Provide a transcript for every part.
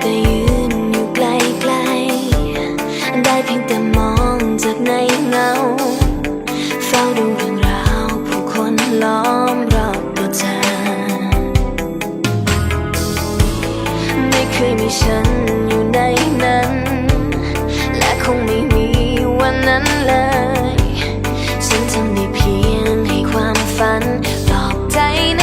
แต่ยืนอยู่ไกลไกลได้เพียงแต่มองจากในเงา เฝ้าดูเรื่องราวผู้คนล้อมรอบตัวเธอ ไม่เคยมีฉันอยู่ในนั้น และคงไม่มีวันนั้นเลย ฉันทำได้เพียงให้ความฝันตอบใจใน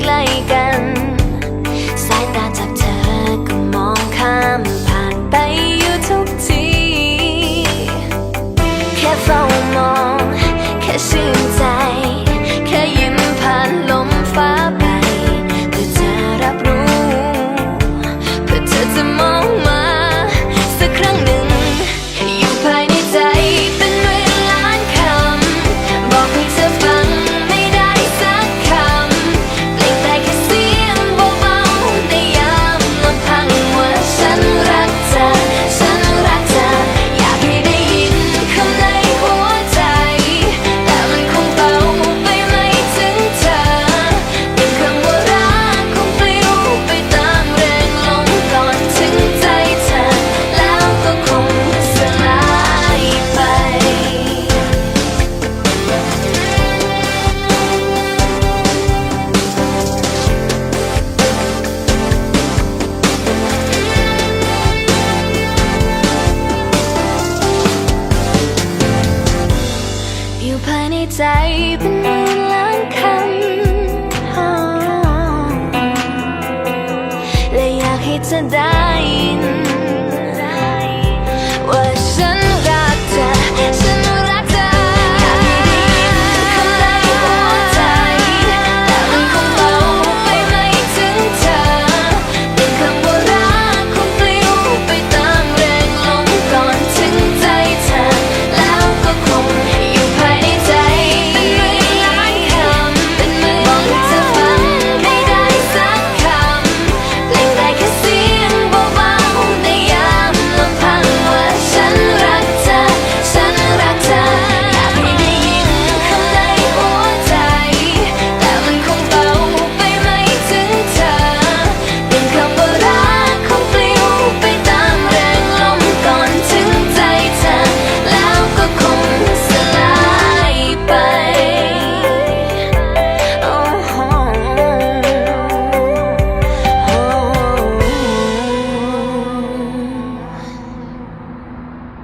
ใกล้กัน อยู่ภายในใจเป็นหมื่นล้านคำและอยากให้เธอได้ยิน